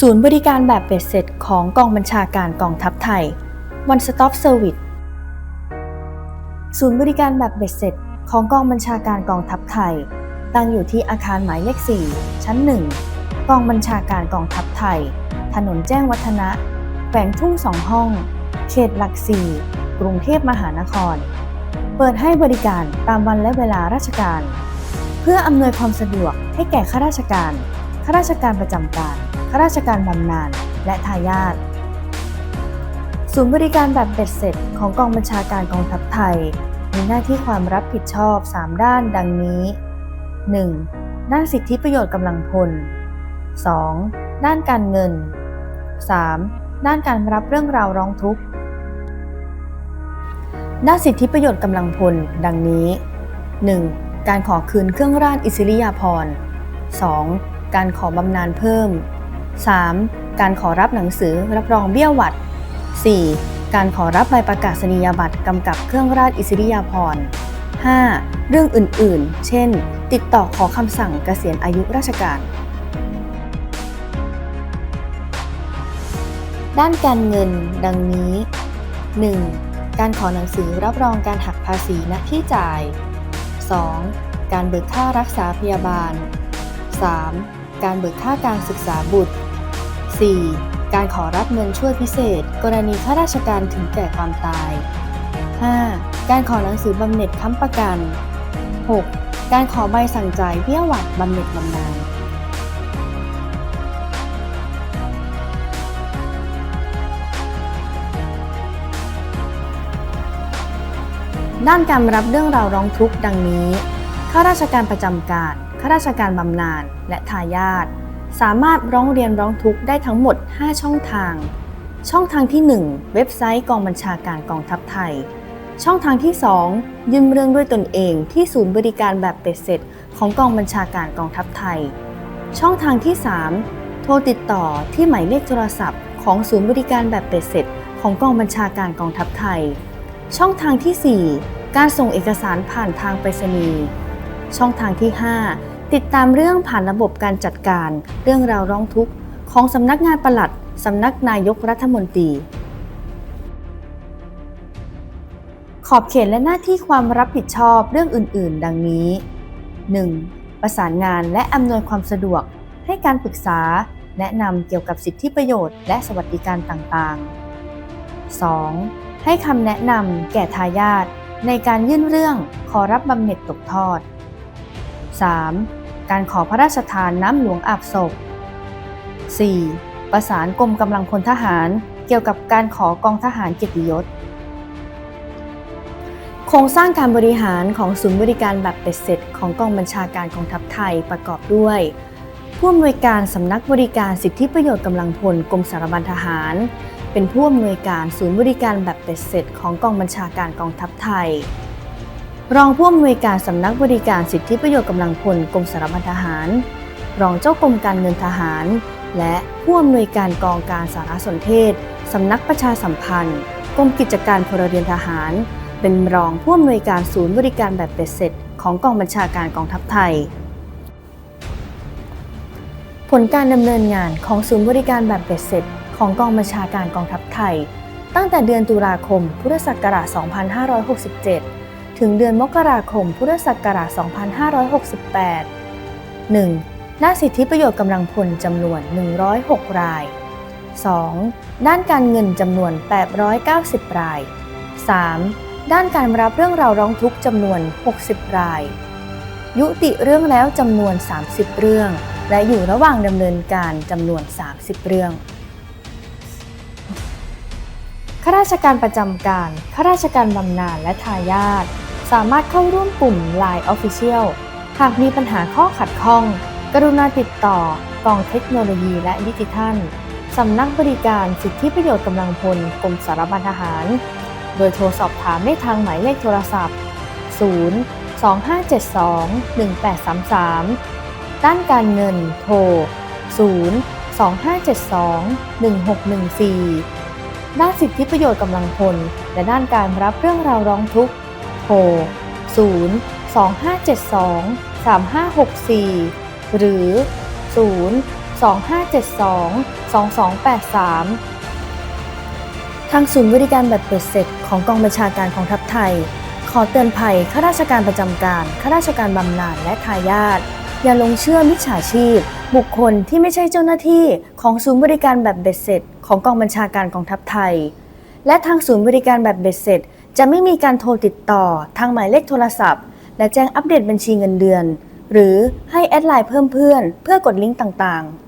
ศูนย์บริการแบบเป็ดเสร็จของกองบัญชาการกองทัพไทย One Stop Service ศูนย์บริการแบบเบ็ดเสร็จของกองบัญชาการกองทัพไทย ตั้งอยู่ที่อาคารหมายเลข 4 ชั้น 1 กองบัญชาการกองทัพไทย ถนนแจ้งวัฒนะแขวงทุ่งสองห้อง เขตหลักสี่กรุงเทพมหานคร เปิดให้บริการตามวันและเวลาราชการ เพื่ออำนวยความสะดวกให้แก่ข้าราชการ ข้าราชการประจำการ ข้าราชการบำนาญและทายาทศูนย์บริการแบบเบ็ดเสร็จของกองบัญชาการกองทัพไทย มีหน้าที่ความรับผิดชอบ 3 ด้านดังนี้ 1. ด้านสิทธิประโยชน์กำลังพล 2. ด้านการเงิน 3. ด้านการรับเรื่องราวร้องทุกข์ ด้านสิทธิประโยชน์กำลังพล ดังนี้ 1. การขอคืนเครื่องราชอิสริยาภรณ์ 2. การขอบำนาญเพิ่ม 3. การขอรับหนังสือรับรองเบี้ยหวัด 4. การขอรับใบประกาศนียบัตรกำกับเครื่องราชอิสริยาภรณ์ 5. เรื่องอื่นๆ เช่น ติดต่อขอคำสั่งเกษียณอายุราชการ ด้านการเงินดังนี้ 1. การขอหนังสือรับรองการหักภาษีณที่จ่าย 2. การเบิกค่ารักษาพยาบาล 3. การเบิกค่าการศึกษาบุตร 4. การขอรับเงินช่วยพิเศษ กรณีข้าราชการถึงแก่ความตาย 5. การขอหนังสือบำเหน็จค้ำประกัน 6. การขอใบสั่งจ่ายเบี้ยหวัดบำเหน็จบำนาญด้านการรับเรื่องราวร้องทุกข์ดังนี้ ข้าราชการประจำการ ข้าราชการบำนาญ และทายาท สามารถร้องเรียนร้องทุกข์ได้ทั้งหมด 5 ช่องทาง ช่องทางที่ 1 เว็บไซต์กองบัญชาการกองทัพไทย ช่องทางที่ 2 ยื่นเรื่องด้วยตนเองที่ศูนย์บริการแบบเป็ดเสร็จ ของกองบัญชาการกองทัพไทย ช่องทางที่ 3 โทรติดต่อที่หมายเลขโทรศัพท์ ของศูนย์บริการแบบเป็ดเสร็จ ของกองบัญชาการกองทัพไทย ช่องทางที่ 4 การส่งเอกสารผ่านทางไปรษณีย์ช่องทางที่ 5 ติดตามเรื่องผ่านระบบการจัดการ เรื่องราวร้องทุกข์ของสำนักงานปลัดสำนักนายกรัฐมนตรี ขอบเขตและหน้าที่ความรับผิดชอบเรื่องอื่น ๆ ดังนี้ 1. ประสานงานและอำนวยความสะดวก ให้การปรึกษา แนะนำเกี่ยวกับสิทธิประโยชน์และสวัสดิการต่าง ๆ 2. ให้คำแนะนำแก่ทายาทในการยื่นเรื่องขอรับบำเหน็จตกทอด 3. การขอพระราชทานน้ำหลวงอาบศพ 4. ประสานกรมกำลังพลทหารเกี่ยวกับการขอกองทหารเกียรติยศ โครงสร้างการบริหารของศูนย์บริการแบบเป็ดเสร็จของกองบัญชาการกองทัพไทยประกอบด้วย ผู้อำนวยการสำนักบริการสิทธิประโยชน์กำลังพลกรมสารบัญทหาร เป็นผู้อำนวยการศูนย์บริการแบบเป็ดเสร็จของกองบัญชาการกองทัพไทย รองผู้อำนวยการสำนักบริการสิทธิประโยชน์กำลังพลกรมสารบัญทหาร รองเจ้ากรมการเงินทหาร และผู้อำนวยการกองการสารสนเทศสำนักประชาสัมพันธ์กรมกิจการพลเรือนทหาร เป็นรองผู้อำนวยการศูนย์บริการแบบเป็ดเสร็จ ของกองบัญชาการกองทัพไทย ผลการดำเนินงานของศูนย์บริการแบบเป็ดเสร็จ ของกองบัญชาการกองทัพไทย ตั้งแต่เดือนตุลาคม พุทธศักราช 2567 ถึงเดือนมกราคมพุทธศักราช 2568 1. ด้านสิทธิประโยชน์กำลังพลจำนวน 106 ราย 2. ด้านการเงินจำนวน 890 ราย 3. ด้านการรับเรื่องราวร้องทุกข์จำนวน 60 ราย ยุติเรื่องแล้วจำนวน 30 เรื่อง และอยู่ระหว่างดำเนินการจำนวน 30 เรื่องข้าราชการประจำการ ข้าราชการบำนาญและทายาท สามารถเข้าร่วมกลุ่ม Line Official หากมีปัญหาข้อขัดข้อง กรุณาติดต่อกองเทคโนโลยีและดิจิทัล สำนักบริการสิทธิประโยชน์กำลังพลกรมสารบัญทหาร โดยโทรสอบถามได้ทางหมายเลขโทรศัพท์ 0 2572 1833 ด้านการเงินโทร 0 2572 1614 ด้านสิทธิประโยชน์กำลังพล และด้านการรับเรื่องราวร้องทุกข์ โทร 0 2572 3564 หรือ 025722283 ทางศูนย์บริการแบบเบ็ดเสร็จของกองบัญชาการของทัพไทย ขอเตือนภัยข้าราชการประจำการข้าราชการบำนาญและทายาทอย่าลงเชื่อมิจฉาชีพ บุคคลที่ไม่ใช่เจ้าหน้าที่ของศูนย์บริการแบบเบ็ดเสร็จ ของกองบัญชาการกองทัพไทย และทางศูนย์บริการแบบเบ็ดเสร็จ จะไม่มีการโทรติดต่อทางหมายเลขโทรศัพท์ และแจ้งอัปเดตบัญชีเงินเดือน หรือให้แอดไลน์เพิ่มเพื่อนเพื่อกดลิงก์ต่างๆ